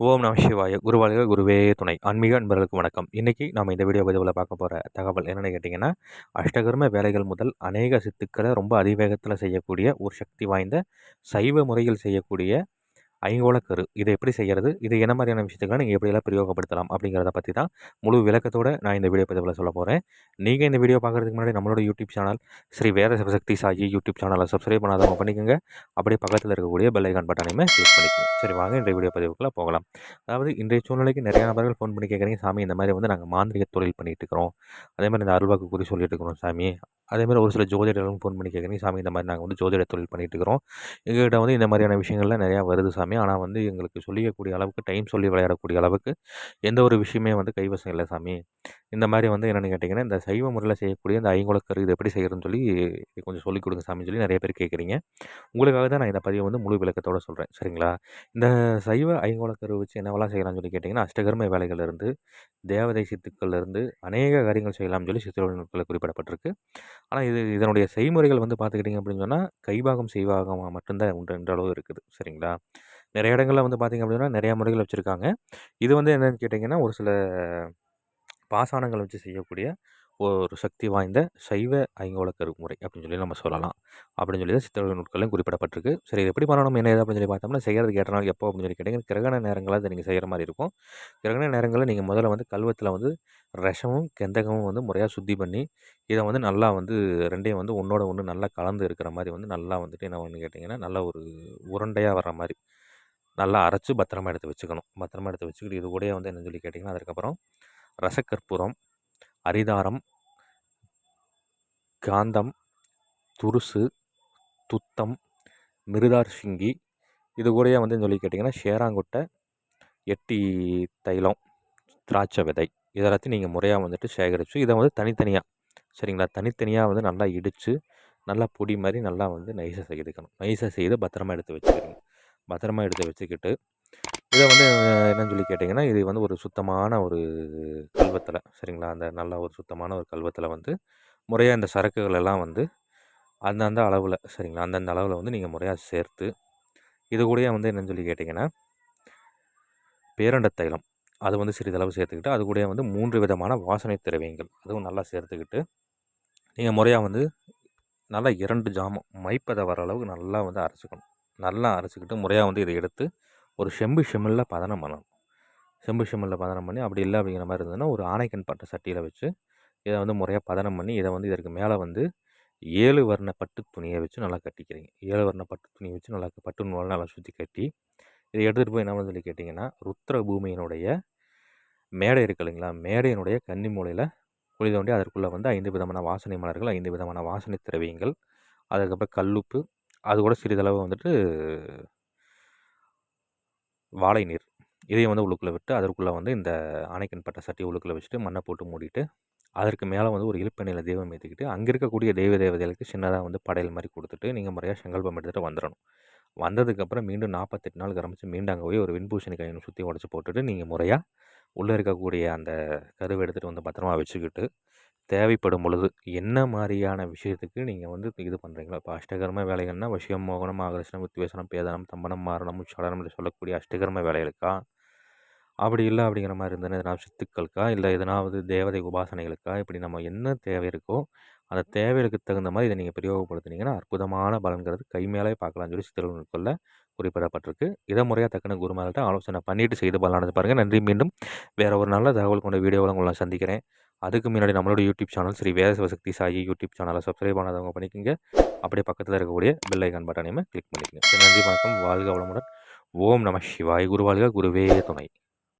ஓம் நம சிவாய. குருவாழ்க குருவே துணை. ஆன்மீக அன்பர்களுக்கு வணக்கம். இன்றைக்கி நம்ம இந்த வீடியோ பதிவில் பார்க்க போகிற தகவல் என்னென்னு கேட்டிங்கன்னா அஷ்டகர்ம வேலைகள் முதல் அநேக சித்துக்களை ரொம்ப அதிவேகத்தில் செய்யக்கூடிய ஒரு சக்தி வாய்ந்த சைவ முறையில் செய்யக்கூடிய ஐங்கோளக்கரு இதை எப்படி செய்கிறது இது என்ன மாதிரியான விஷயத்துக்கெல்லாம் நீங்கள் எப்படியெல்லாம் பிரயோகப்படுத்தலாம்? அப்படிங்கிறத பற்றி தான் முழு விளக்கத்தோடு நான் இந்த வீடியோ பதிவில் சொல்ல போகிறேன் நீங்கள் இந்த வீடியோ பார்க்குறதுக்கு முன்னாடி நம்மளோட YouTube channel Sri Veda Sivasakthi Sai YouTube சேனலை சப்ஸ்கிரைப் பண்ணாதவங்க பண்ணிக்கோங்க. அப்படியே பக்கத்தில் இருக்கக்கூடிய பெல் ஐக்கான் பட்டனையுமே கிளிக் பண்ணிக்கோங்க. சரி வாங்க இந்த வீடியோ பதிவுக்குள்ளே போகலாம். அதாவது இன்றைய சூழ்நிலைக்கு நிறைய நபர்கள் ஃபோன் பண்ணி கேட்குறீங்க. சாமி இந்த மாதிரி வந்து நாங்கள் மாந்திரிக தொழில் பண்ணிகிட்டு இருக்கிறோம். அதே மாதிரி இந்த அருள்வாக்கு குறி சொல்லிட்டு இருக்கிறோம் சாமி. அதேமாதிரி ஒரு சில ஜோதிடர்களும் ஃபோன் பண்ணி கேட்குறீங்க. சாமி இந்த மாதிரி நாங்கள் வந்து ஜோதிட தொழில் பண்ணிகிட்டு இருக்கிறோம் எங்கள்கிட்ட வந்து இந்த மாதிரியான விஷயங்கள்லாம் நிறையா வருது சாமி. ஆனால் வந்து எங்களுக்கு சொல்லிக்கக்கூடிய அளவுக்கு டைம் சொல்லி விளையாடக்கூடிய அளவுக்கு எந்த ஒரு விஷயமே வந்து கைவசம் இல்லை சாமி. இந்த மாதிரி வந்து என்னென்னு கேட்டிங்கன்னா இந்த சைவ முறையில் செய்யக்கூடிய இந்த ஐங்குளக்கரு இது எப்படி செய்கிறதுன்னு சொல்லி கொஞ்சம் சொல்லிக் கொடுங்க சாமின்னு சொல்லி நிறைய பேர் கேட்குறீங்க. உங்களுக்காக தான் நான் இந்த பதிவை வந்து முழு விளக்கத்தோடு சொல்கிறேன் சரிங்களா? இந்த சைவ ஐங்குளக்கரு வச்சு என்னவெல்லாம் செய்யலாம்னு சொல்லி கேட்டிங்கன்னா அஷ்டகர்ம வேலைகள்லேருந்து தேவதை சித்துக்கள்லேருந்து அநேக காரியங்கள் செய்யலாம்னு சொல்லி சித்திரவழிகளில் குறிப்பிடப்பட்டிருக்கு. ஆனால் இது இதனுடைய செய்முறைகள் வந்து பார்த்துக்கிட்டிங்க அப்படின்னு சொன்னால் கைபாகம் செய்வாகமாக மட்டும்தான் உண்டு என்ற அளவு இருக்குது. சரிங்களா? நிறைய இடங்களில் வந்து பார்த்திங்க அப்படின்னா நிறையா முறைகள் வச்சுருக்காங்க. இது வந்து என்னென்னு கேட்டிங்கன்னா ஒரு சில பாசானங்கள் வச்சு செய்யக்கூடிய ஒரு சக்தி வாய்ந்த சைவ ஐங்கோள கருமுறை அப்படின்னு சொல்லி நம்ம சொல்லலாம். அப்படின்னு சொல்லி தான் சித்தர்கள் நூட்களும் குறிப்பிடப்பட்டிருக்கு. சரி இது எப்படி பண்ணணும் என்ன அப்படின்னு சொல்லி பார்த்தோம்னா செய்கிறதுக்கு ஏற்ற நாள் எப்போ அப்படின்னு சொல்லி கேட்டிங்கன்னா கிரகண நேரங்களில் அதை நீங்கள் செய்கிற மாதிரி இருக்கும். கிரகண நேரங்களில் நீங்கள் முதல்ல வந்து கல்வத்தில் வந்து ரசமும் கெந்தகமும் வந்து முறையாக சுத்தி பண்ணி இதை வந்து நல்லா வந்து ரெண்டையும் வந்து ஒன்றோட ஒன்று நல்லா கலந்து இருக்கிற மாதிரி வந்து நல்லா வந்துட்டு என்ன ஒன்று கேட்டிங்கன்னா நல்ல ஒரு உருண்டையாக வர்ற மாதிரி நல்லா அரைச்சி பத்திரமா எடுத்து வச்சுக்கணும். பத்திரமா எடுத்து வச்சுக்கிட்டு இது கூடயே வந்து என்னன்னு சொல்லி கேட்டிங்கன்னா அதுக்கப்புறம் ரசக்கற்பூரம் அரிதாரம் காந்தம் துருசு துத்தம் மிருதார் சிங்கி. இது கூடயே வந்து சொல்லி கேட்டிங்கன்னா சேராங்குட்டை எட்டி தைலம் திராட்சை விதை. இதெல்லாத்தையும் நீங்கள் முறையாக வந்துட்டு சேகரித்து இதை வந்து தனித்தனியாக சரிங்களா? தனித்தனியாக வந்து நல்லா இடித்து நல்லா பொடி மாதிரி நல்லா வந்து நைஸாக செய்துக்கணும். நைஸாக செய்து பத்திரமா எடுத்து வச்சுக்கணும் பத்திரமா எடுத்து வச்சுக்கிட்டு இதை வந்து என்னன்னு சொல்லி கேட்டிங்கன்னா இது வந்து ஒரு சுத்தமான ஒரு கல்வத்தில் சரிங்களா? அந்த நல்ல ஒரு சுத்தமான ஒரு கல்வத்தில் வந்து முறையாக இந்த சரக்குகள் எல்லாம் வந்து அந்தந்த அளவில் சரிங்களா? அந்தந்த அளவில் வந்து நீங்கள் முறையாக சேர்த்து இது கூடயே வந்து என்னன்னு சொல்லி கேட்டிங்கன்னா பேரண்ட தைலம். அது வந்து சிறிதளவு சேர்த்துக்கிட்டு அது கூட வந்து மூன்று விதமான வாசனை திரவியங்கள். அதுவும் நல்லா சேர்த்துக்கிட்டு நீங்கள் முறையாக வந்து நல்லா இரண்டு ஜாமம் மைப்பதை வர அளவுக்கு நல்லா வந்து அரைச்சிக்கணும். நல்லா அரைச்சிக்கிட்டு முறையாக வந்து இதை எடுத்து ஒரு செம்பு செம்மில் பதனம் பண்ணணும். செம்பு செம்மில் பதனம் பண்ணி அப்படி இல்லை அப்படிங்கிற மாதிரி இருந்ததுன்னா ஒரு ஆணைக்கன் பட்ட சட்டியில் வச்சு இதை வந்து முறையாக பதனம் பண்ணி இதை வந்து இதற்கு மேலே வந்து ஏழு வர்ண பட்டு துணியை வச்சு நல்லா கட்டிக்கிறீங்க. ஏழு வர்ண பட்டு துணியை வச்சு நல்லா பட்டு நூல் நல்லா சுற்றி கட்டி இதை எடுத்துகிட்டு போய் என்ன சொல்லி கேட்டிங்கன்னா ருத்ர பூமியினுடைய மேடை இருக்கு இல்லைங்களா? மேடையினுடைய கன்னி மூலையில் குழி தோண்டி அதற்குள்ளே வந்து ஐந்து விதமான வாசனை மலர்கள் ஐந்து விதமான வாசனை திரவியங்கள் அதுக்கப்புறம் கல்லுப்பு அது கூட சிறிதளவு வந்துட்டு வாழை நீர். இதையும் வந்து உள்ளுக்குள்ளே விட்டு அதற்குள்ளே வந்து இந்த ஆணைக்கன் பட்ட சட்டியை உள்ளுக்குள்ளே வச்சுட்டு மண்ணை போட்டு மூடிட்டு அதற்கு மேலே வந்து ஒரு இழுப்பெண்ணில் தெய்வம் ஏற்றிக்கிட்டு அங்கே இருக்கக்கூடிய தெய்வ தேவதைகளுக்கு சின்னதாக வந்து படையல் மாதிரி கொடுத்துட்டு நீங்கள் முறையாக செங்கல்பம் எடுத்துகிட்டு வந்துடணும் வந்ததுக்கப்புறம் மீண்டும் நாற்பத்தெட்டு நாள் கிரமிச்சு மீண்டும் அங்கே போய் ஒரு விண்பூஷணி கையை சுற்றி உடச்சி போட்டுட்டு நீங்கள் முறையாக உள்ளே இருக்கக்கூடிய அந்த கருவை எடுத்துகிட்டு வந்து பத்திரமா வச்சுக்கிட்டு தேவைப்படும் பொழுது என்ன மாதிரியான விஷயத்துக்கு நீங்கள் வந்து இது பண்ணுறீங்களோ இப்போ அஷ்டகர்ம வேலைகள்னால் விஷயம் மோகனம் ஆகர்ஷணம் வித்வேசனம் பேதனம் தம்பனம் மாரணம் சடனம் என்று சொல்லக்கூடிய அஷ்டகர்ம வேலைகளுக்கா? அப்படி இல்லை அப்படிங்கிற மாதிரி இருந்ததுன்னா எதனா சித்துக்களுக்கா? இல்லை எதனாவது தேவதை உபாசனைகளுக்கா? இப்படி நம்ம என்ன தேவை இருக்கோ அந்த தேவைகளுக்கு தகுந்த மாதிரி இதை நீங்கள் பிரயோகப்படுத்தினீங்கன்னா அற்புதமான பலன்கிறது. கை மேலே பார்க்கலாம்னு சொல்லி சித்திரங்களுக்குள்ள குறிப்பிடப்பட்டிருக்கு. இதை முறையாக தக்கன குருமார்கிட்ட ஆலோசனை பண்ணிவிட்டு செய்து பலனானது பாருங்கள் நன்றி. மீண்டும் வேறு ஒரு நல்ல தகவல் கொண்ட வீடியோவில் உங்களை சந்திக்கிறேன். அதுக்கு முன்னாடி நம்மளோட YouTube channel Sri Veda Sivasakthi Sai YouTube சேனலை சப்ஸ்கிரைப் பண்ணாதவங்க பண்ணிக்கோங்க. அப்படியே பக்கத்தில் இருக்கக்கூடிய பெல் ஐக்கான் பட்டனையுமே கிளிக் பண்ணிக்கோங்க. நன்றி வணக்கம். வாழ்க வளமுடன். ஓம் நம சிவாய். குருவாழ்க குருவே துணை.